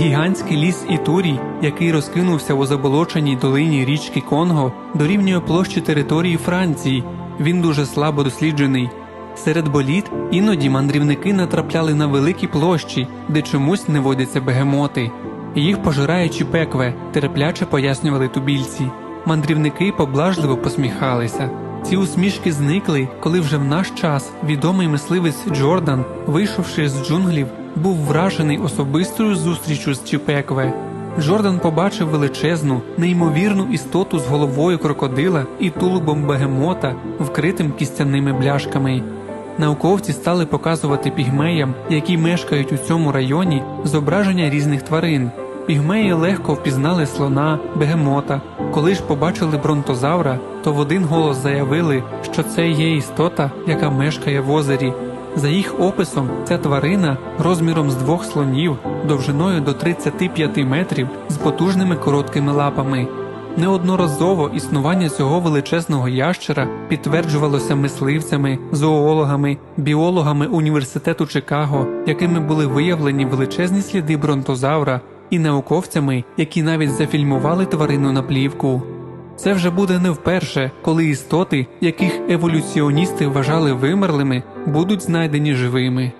Гігантський ліс Ітурій, який розкинувся у заболоченій долині річки Конго, дорівнює площі території Франції. Він дуже слабо досліджений. Серед боліт іноді мандрівники натрапляли на великі площі, де чомусь не водяться бегемоти. Їх пожираючи пекве, терпляче пояснювали тубільці. Мандрівники поблажливо посміхалися. Ці усмішки зникли, коли вже в наш час відомий мисливець Джордан, вийшовши з джунглів, був вражений особистою зустрічю з Чіпекве. Джордан побачив величезну, неймовірну істоту з головою крокодила і тулубом бегемота, вкритим кістяними бляшками. Науковці стали показувати пігмеям, які мешкають у цьому районі, зображення різних тварин. Пігмеї легко впізнали слона, бегемота. Коли ж побачили бронтозавра, то в один голос заявили, що це є істота, яка мешкає в озері. За їх описом, ця тварина розміром з двох слонів, довжиною до 35 метрів, з потужними короткими лапами. Неодноразово існування цього величезного ящера підтверджувалося мисливцями, зоологами, біологами університету Чикаго, якими були виявлені величезні сліди бронтозавра, і науковцями, які навіть зафільмували тварину на плівку. Це вже буде не вперше, коли істоти, яких еволюціоністи вважали вимерлими, будуть знайдені живими.